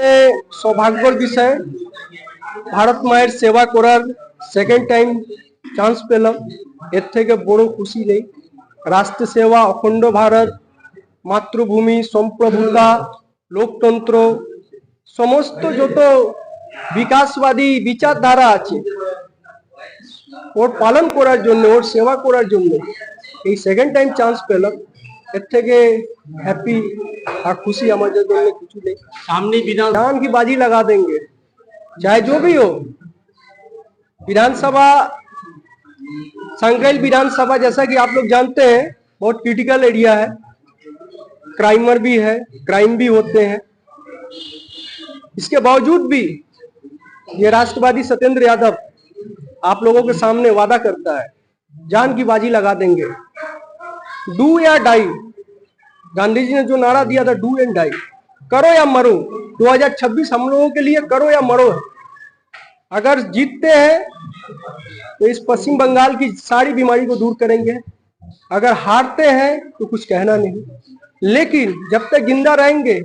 এ সৌভাগ্যর বিষয় ভারত মায়ের সেবা করার সেকেন্ড টাইম চান্স পেলাম এর থেকে বড় খুশি নেই রাষ্ট্র সেবা অখণ্ড ভারত মাতৃভূমি সম্প্রভুতা লোকতন্ত্র সমস্ত যত বিকাশবাদী বিচারধারা আছে ওর পালন করার জন্য ওর সেবা করার জন্য এই সেকেন্ড টাইম চান্স পেলাম की बाजी लगा देंगे चाहे जो भी हो विधानसभा विधानसभा जैसा कि आप लोग जानते हैं बहुत क्रिटिकल एरिया है क्राइमर भी है क्राइम भी होते हैं इसके बावजूद भी ये राष्ट्रवादी सत्येंद्र यादव आप लोगों के सामने वादा करता है जान की बाजी लगा देंगे डू या डाई गांधी जी ने जो नारा दिया था डू एंड डाई करो या मरो 2026 हम लोगों के लिए करो या मरो है अगर जीतते हैं तो इस पश्चिम बंगाल की सारी बीमारी को दूर करेंगे अगर हारते हैं तो कुछ कहना नहीं लेकिन जब तक जिंदा रहेंगे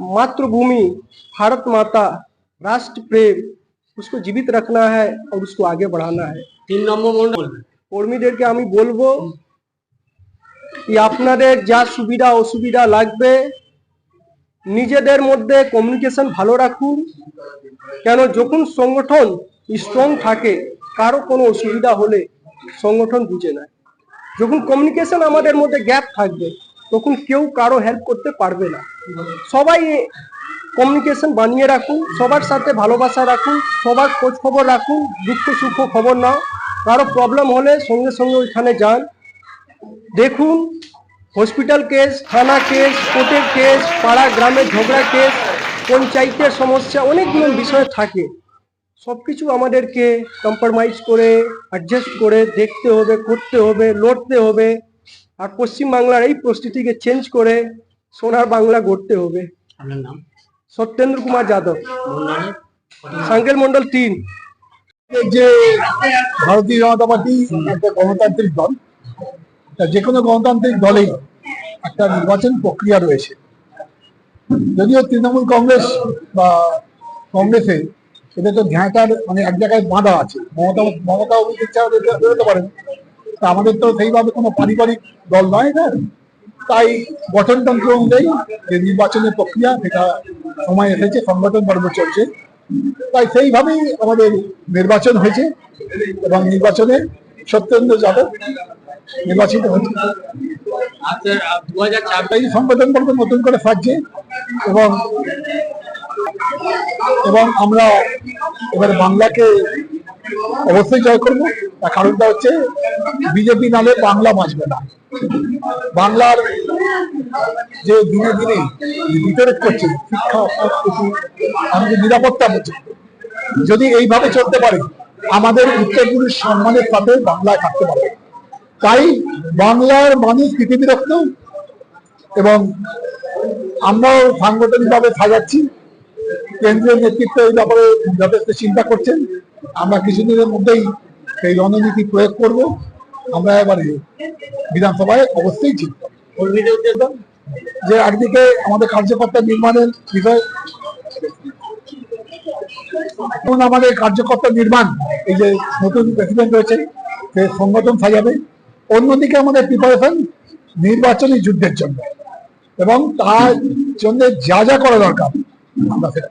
मातृभूमि भारत माता राष्ट्र प्रेम उसको जीवित रखना है और उसको आगे बढ़ाना है তিন নম্বর মন্ডল কর্মীদেরকে আমি বলবো কি আপনাদের যা সুবিধা, অসুবিধা লাগবে, নিজেদের মধ্যে কমিউনিকেশন ভালো রাখুন। কেন? যখন সংগঠন স্ট্রং থাকে, কারও কোনো অসুবিধা হলে সংগঠন বুঝে নেয়। যখন কমিউনিকেশন আমাদের মধ্যে গ্যাপ থাকবে, তখন কেউ কারও হেল্প করতে পারবে না। সবাই কমিউনিকেশন বানিয়ে রাখুন, সবার সাথে ভালোবাসা রাখুন, সবার খোঁজ খবর রাখুন দুঃখ সুখ খবর নাও। কারও প্রবলেম হলে সঙ্গে সঙ্গে ওইখানে যান। দেখুন হসপিটাল কেস থানা কেস কোর্টের কেস পাড়া গ্রামে ঝগড়া কেস পঞ্চায়েতের সমস্যা অনেকগুলো বিষয় থাকে। সবকিছু আমাদেরকে কম্প্রোমাইজ করে অ্যাডজাস্ট করে দেখতে হবে করতে হবে লড়তে হবে। আর পশ্চিমবাংলার এই পরিস্থিতিকে চেঞ্জ করে সোনার বাংলা গড়তে হবে। আপনার নাম? সত্যেন্দ্র কুমার যাদব। সাঙ্কেল মন্ডল তিন। যে ভারতীয় জনতা পার্টি একটা গণতান্ত্রিক দল যে কোনো গণতান্ত্রিক দলেই একটা নির্বাচন প্রক্রিয়া রয়েছে। যদিও তৃণমূল কংগ্রেস বা কংগ্রেসে এদের তো ঝাঁটার মানে এক জায়গায় বাঁধা আছে। মমতা মমতা বেরোতে- বেরোতে পারেন, তা আমাদের তো সেইভাবে কোনো পারিবারিক দল নয় না। তাই গঠনতন্ত্র অনুযায়ী যে নির্বাচনের প্রক্রিয়া, সেটা সময় এসেছে, সংগঠন পর্ব চলছে। তাই সেইভাবেই আমাদের নির্বাচন হয়েছে এবং নির্বাচনে সত্যেন্দ্র যাদব নির্বাচিত হয়েছে আচ্ছা সংগঠন নতুন করে এবং এবং আমরা এবার বাংলাকে অবশ্যই জয় করব। তার কারণটা হচ্ছে বিজেপি নালে বাংলা বাঁচবে না। বাংলার যে দিনে দিনে যে করছে, শিক্ষা এমনকি নিরাপত্তা বলছে, যদি এইভাবে চলতে পারে, আমাদের উত্তরপুরের সম্মানের সাথে বাংলায় থাকতে পারবে। তাই বাংলার মানুষ পৃথিবীরক্ত এবং আমরাও সাংগঠনিকভাবে সাজাচ্ছি। কেন্দ্রীয় নেতৃত্ব এই ব্যাপারে যথেষ্ট চিন্তা করছেন। আমরা কিছুদিনের মধ্যেই সেই রণনীতি প্রয়োগ করব। আমরা এবারে বিধানসভায় অবশ্যই চিন্তা যে একদিকে আমাদের কার্যকর্তা নির্মাণের বিষয় এখন আমাদের কার্যকর্তা নির্মাণ, এই যে নতুন প্রেসিডেন্ট রয়েছে, সে সংগঠন সাজাবে। অন্যদিকে আমাদের প্রিপারেশন নির্বাচনী যুদ্ধের জন্য। এবং তার জন্য যা যা করা দরকার, আমরা সেটা